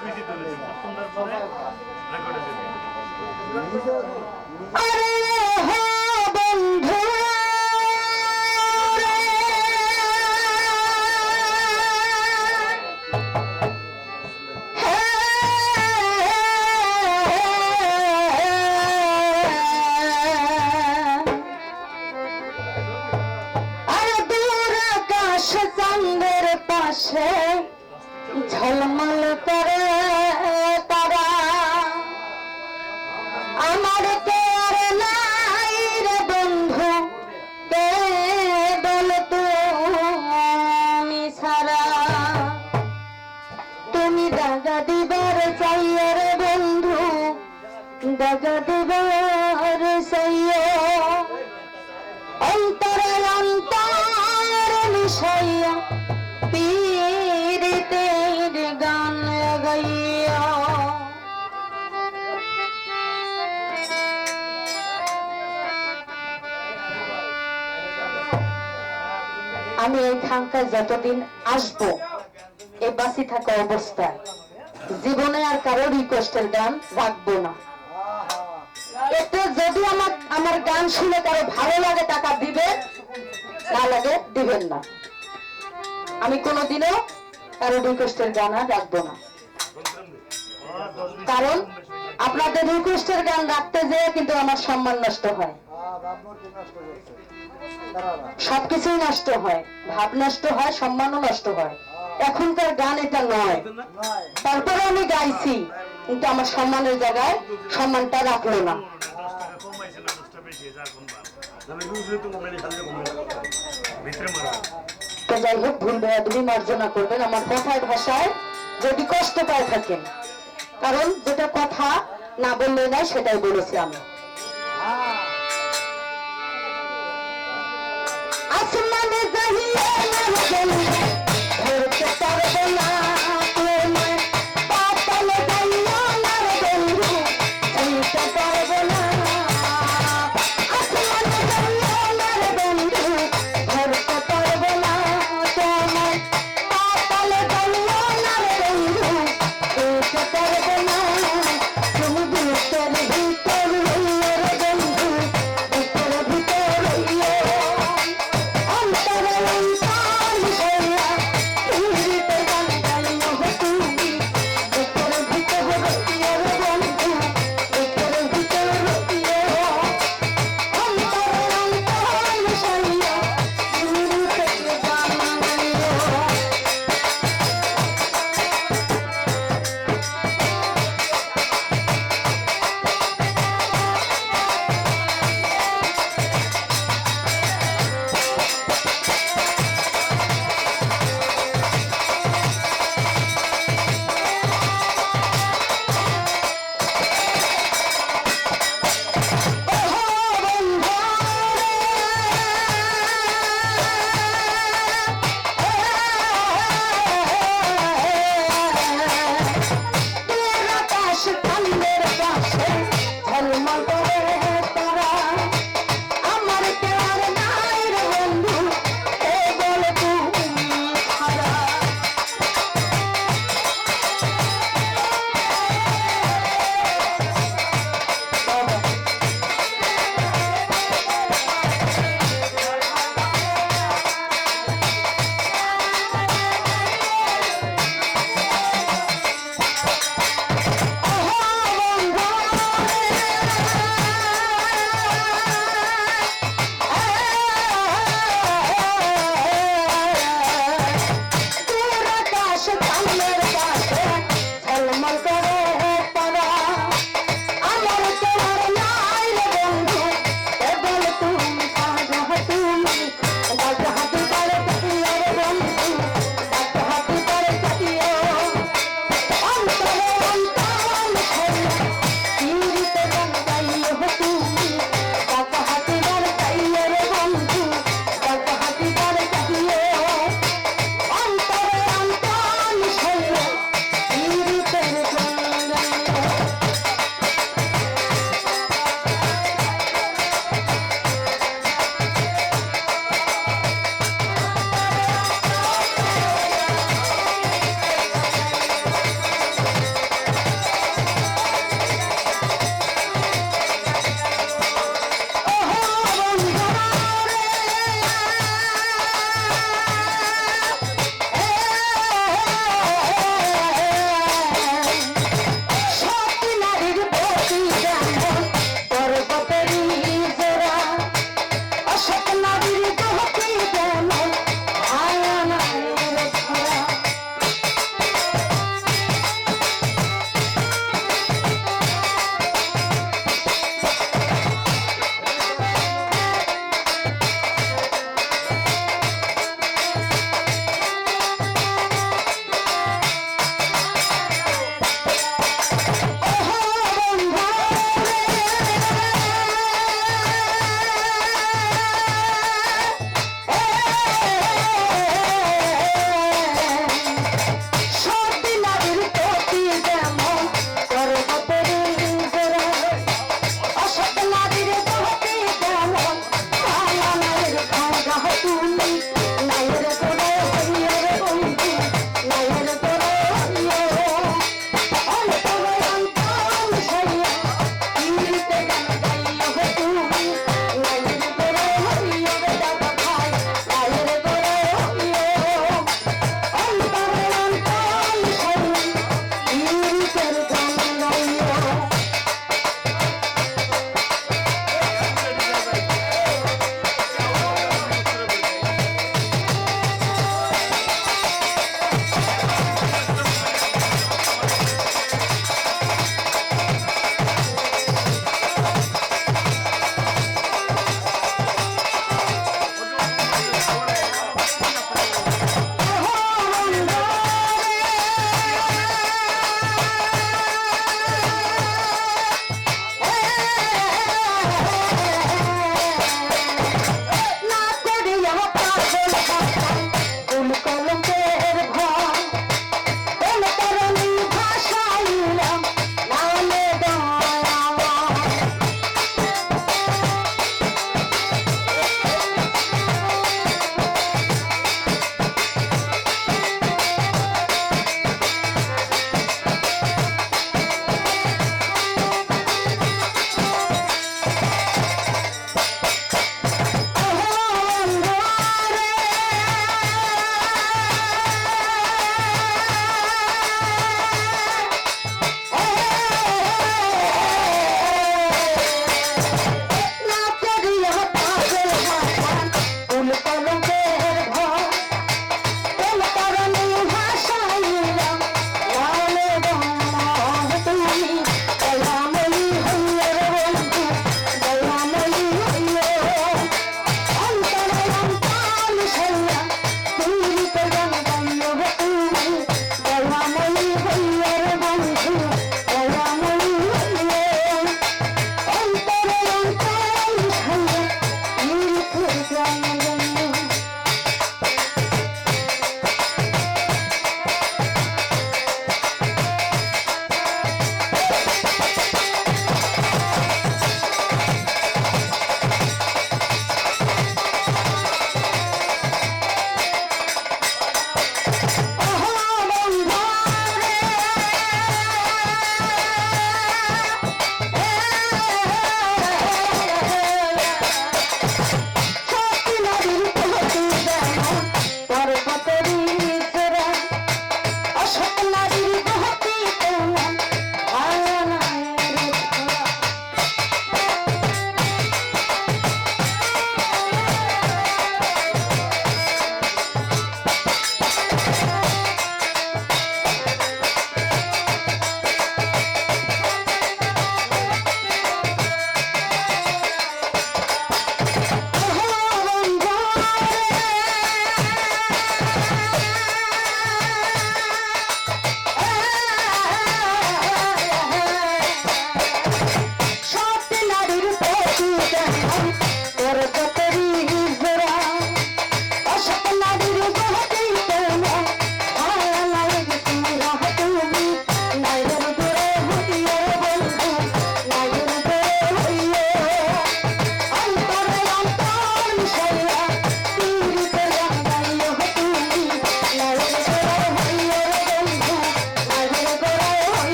কুইজি তুলেছি। সুন্দর পাশে ঝলমল করে দাগা দিবার চাইয়া বন্ধু দাগা দিবার চাইয়া। অন্তরে মিশাইয়া গান গাইয়া আমি এই খানকায় যতদিন আসব, এই বাসি থাকা অবস্থায় জীবনে আর কারও রিকোয়েস্টের গান রাখব না। এতে যদি আমার আমার গান শুনে কারও ভালো লাগে, টাকা দিবেন না লাগে, দিবেন না। আমি কোনোদিনও কারও রিকোয়েস্টের গান আর রাখব না। কারণ আপনাদের রিকোয়েস্টের গান রাখতে যেয়ে কিন্তু আমার সম্মান নষ্ট হয়। সবকিছুই নষ্ট হয়, ভাব নষ্ট হয়, সম্মানও নষ্ট হয়। এখনকার গান এটা নয়। তারপরে আমি গাইছি, কিন্তু আমার সম্মানের জায়গায় সম্মানটা রাখল না। যাই হোক, ভুল বেয়াদবি মার্জনা করবেন। আমার কথায় ভাষায় যদি কষ্ট পায় থাকেন, কারণ যেটা কথা না বললে নাই, সেটাই বলেছি আমি।